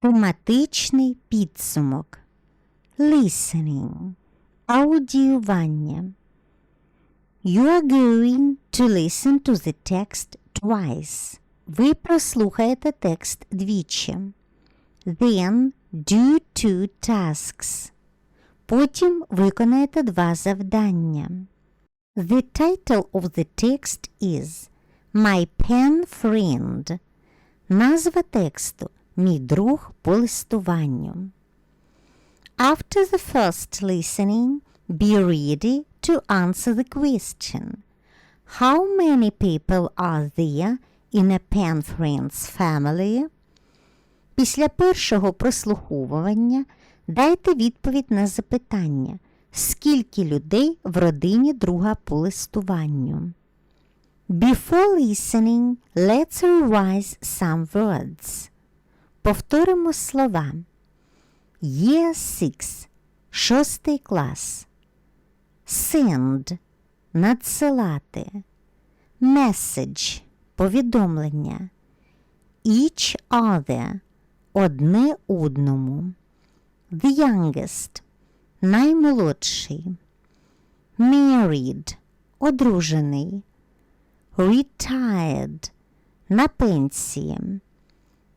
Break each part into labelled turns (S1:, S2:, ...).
S1: Тематичний підсумок. Listening. Аудіювання. You are going to listen to the text twice. Ви прослухаєте текст двічі. Then do two tasks. Потім виконаєте два завдання. The title of the text is My Pen Friend. Назва тексту Мій друг по листуванню. After the first listening, be ready to answer the question. How many people are there in a Pen Friends family? Після першого прослуховування дайте відповідь на запитання, скільки людей в родині друга по листуванню. Before listening, let's revise some words. Повторимо слова. Year 6. Шостий клас. Send. Надсилати. Message. Повідомлення. Each other. Одне одному. The youngest. Наймолодший. Married. Одружений. Retired. На пенсії.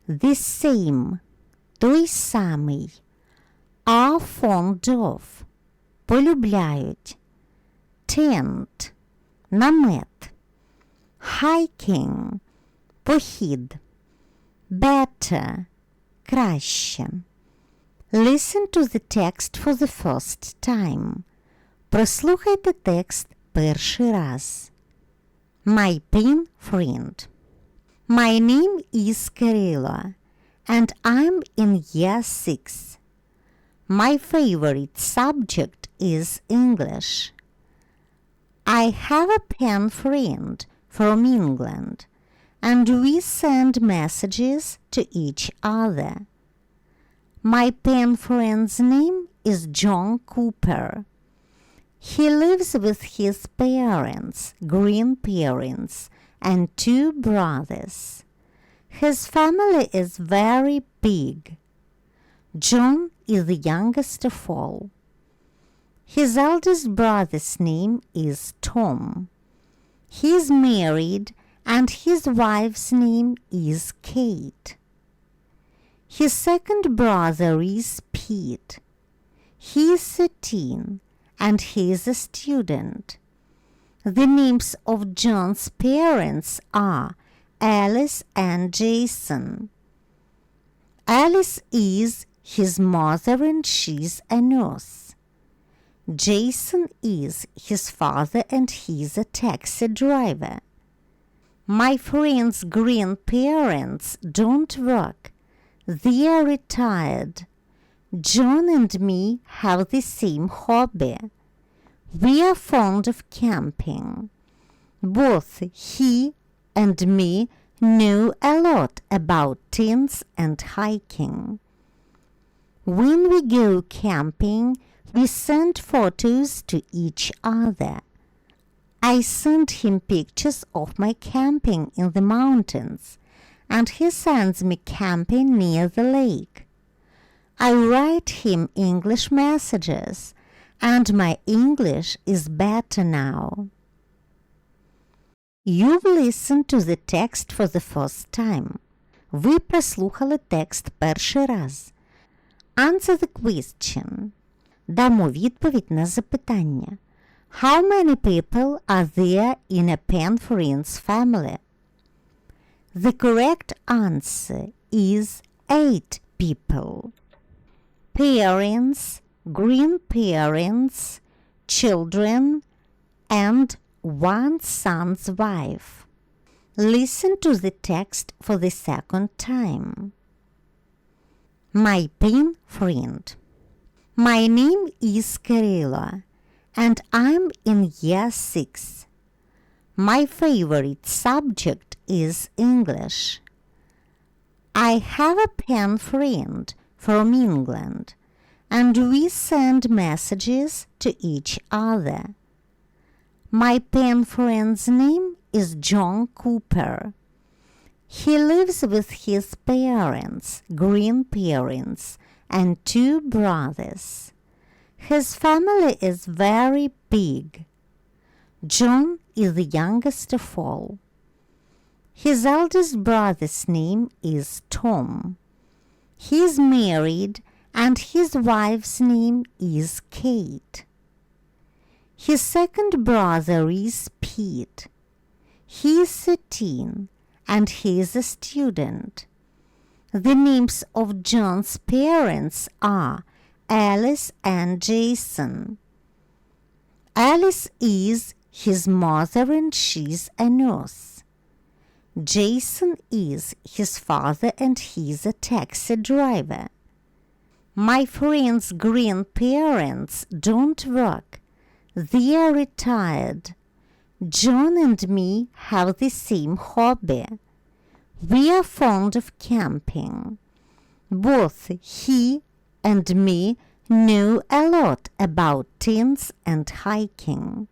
S1: The same. Той самий. Are fond of. Полюбляють. Tent. Намет. Hiking. Похід. Better. Краще. Listen to the text for the first time. Прослухайте текст перший раз. My pin friend. My name is Kirilo, and I'm in year 6. My favorite subject is English. I have a pen friend from England, and we send messages to each other. My pen friend's name is John Cooper. He lives with his parents, grandparents, and two brothers. His family is very big. John is the youngest of all. His eldest brother's name is Tom. He is married and his wife's name is Kate. His second brother is Pete. He is 13 and he is a student. The names of John's parents are Alice and Jason. Alice is his mother and she's a nurse. Jason is his father and he's a taxi driver. My friend's grandparents don't work. They are retired. John and me have the same hobby. We are fond of camping. Both he and me know a lot about tents and hiking. When we go camping, we send photos to each other. I send him pictures of my camping in the mountains, and he sends me camping near the lake. I write him English messages, and my English is better now. You've listened to the text for the first time. Ви прослухали текст перший раз. Answer the question. Дамо відповідь на запитання. How many people are there in a Penfriends family? The correct answer is eight people. Parents, grandparents, children, and one son's wife. Listen to the text for the second time. My pin friend. My name is Kirilo, and I'm in year 6. My favorite subject is English. I have a pen friend from England, and we send messages to each other. My pen friend's name is John Cooper. He lives with his parents, grandparents, and two brothers. His family is very big. John is the youngest of all. His eldest brother's name is Tom. He is married and his wife's name is Kate. His second brother is Pete. He is 13 and he is a student. The names of John's parents are Alice and Jason. Alice is his mother and she's a nurse. Jason is his father and he's a taxi driver. My friend's grandparents don't work. They are retired. John and me have the same hobby. We are fond of camping. Both he and me know a lot about tents and hiking.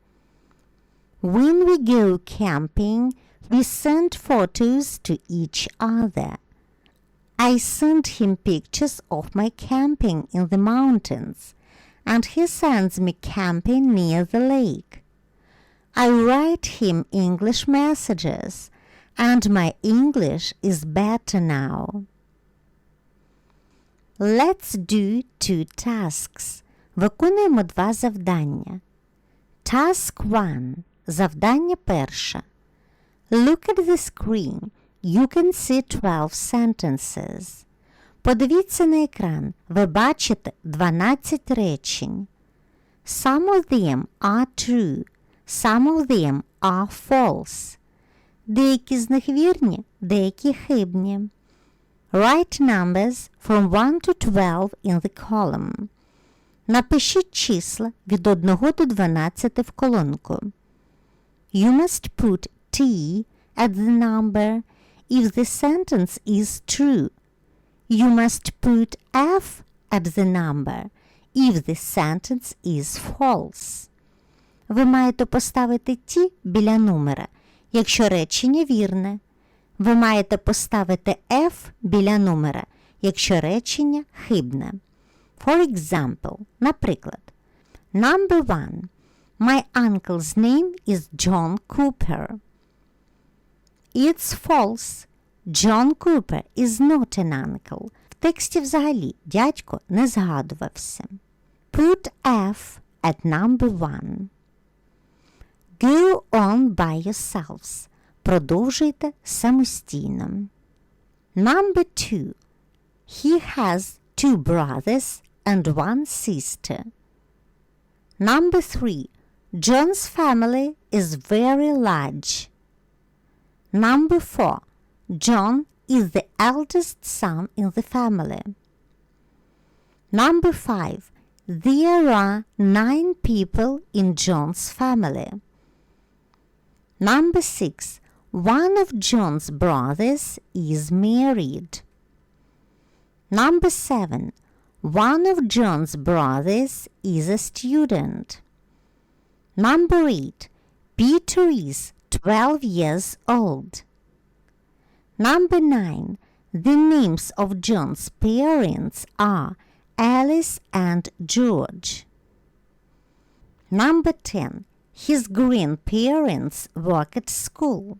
S1: When we go camping, we send photos to each other. I send him pictures of my camping in the mountains, and he sends me camping near the lake. I write him English messages, and my English is better now. Let's do two tasks. Виконуємо два завдання. Task 1. Завдання перше. Look at the screen. You can see 12 sentences. Подивіться на екран. Ви бачите 12 речень. Some of them are true. Some of them are false. Деякі з них вірні, деякі хибні. Write numbers from 1 to 12 in the column. Напишіть числа від 1 до 12 в колонку. You must put T at the number if the sentence is true. You must put F at the number if the sentence is false. Ви маєте поставити T біля номера, якщо речення вірне. Ви маєте поставити F біля номера, якщо речення хибне. For example, наприклад, Number one. My uncle's name is John Cooper. It's false. John Cooper is not an uncle. В тексті взагалі дядько не згадувався. Put F at number one. Go on by yourselves. Продовжуйте самостійно. Number two. He has two brothers and one sister. Number three. John's family is very large. Number four. John is the eldest son in the family. Number five. There are nine people in John's family. Number six. One of John's brothers is married. Number seven. One of John's brothers is a student. Number eight. Peter is 12 years old. Number nine. The names of John's parents are Alice and George. Number 10. His grandparents work at school.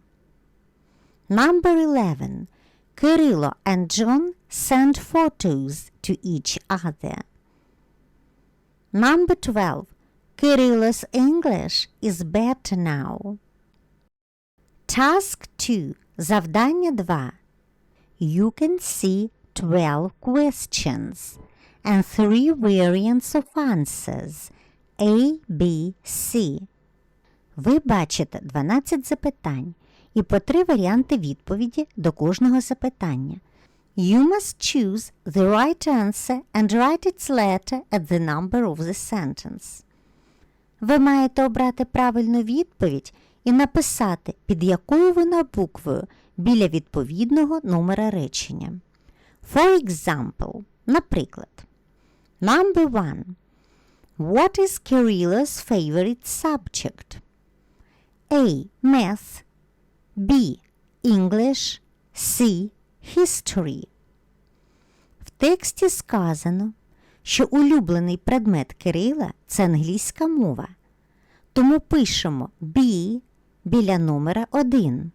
S1: Number 11. Kirilo and John send photos to each other. Number 12. Kirilo's English is better now. Task 2. Завдання 2. You can see 12 questions and three variants of answers A, B, C. Ви бачите 12 запитань і по три варіанти відповіді до кожного запитання. You must choose the right answer and write its letter at the number of the sentence. Ви маєте обрати правильну відповідь і написати, під якою вона буквою біля відповідного номера речення. For example, наприклад, Number one. What is Kirilla's favorite subject? A. Math B. English C. History. В тексті сказано, що улюблений предмет Кирила це англійська мова. Тому пишемо be біля номера 1.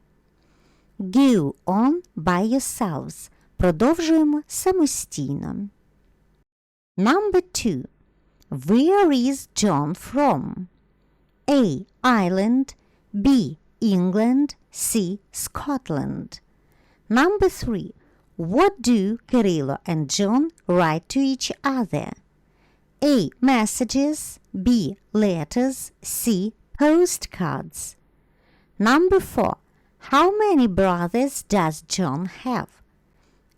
S1: Go on by yourselves. Продовжуємо самостійно. Number 2. Where is John from? A. Ireland B. England C. Scotland Number 3. What do Kirillo and John write to each other? A. Messages B. Letters C. Postcards Number 4. How many brothers does John have?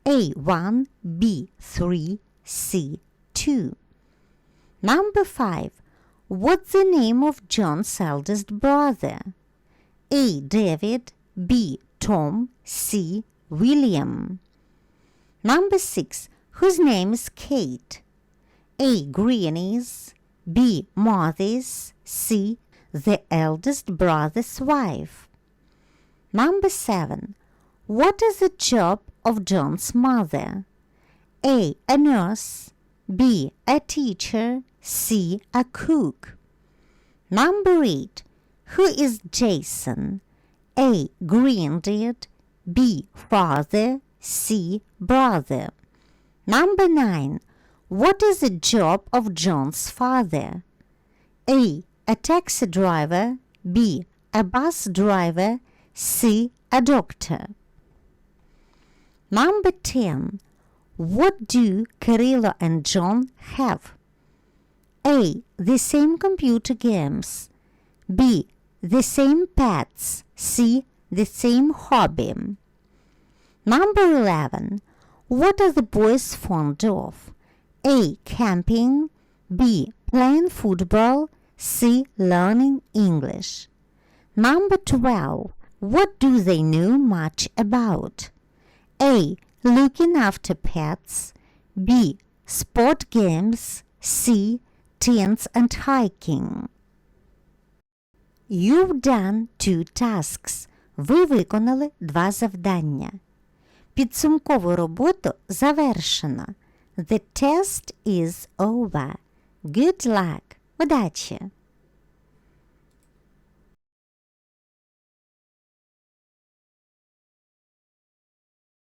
S1: A. 1 B. 3 C. 2 Number 5. What's the name of John's eldest brother? A. David B. Tom C. William Number 6. Whose name is Kate? A. Granny's B. Mother's C. The eldest brother's wife Number 7. What is the job of John's mother? A. A nurse B. A teacher C. A cook Number 8. Who is Jason? A. Granddad B. Father C. Brother Number 9. What is the job of John's father? A. A taxi driver B. A bus driver C. A doctor Number 10. What do Carilla and John have? A. The same computer games. B. The same pets. C. The same hobby. Number 11. What are the boys fond of? A. Camping. B. Playing football. C. Learning English. Number 12. What do they know much about? A. Looking after pets. B. Sport games. C. Tents and hiking. You've done two tasks. Ви виконали два завдання. Підсумкову роботу завершено. The test is over. Good luck. Удачи!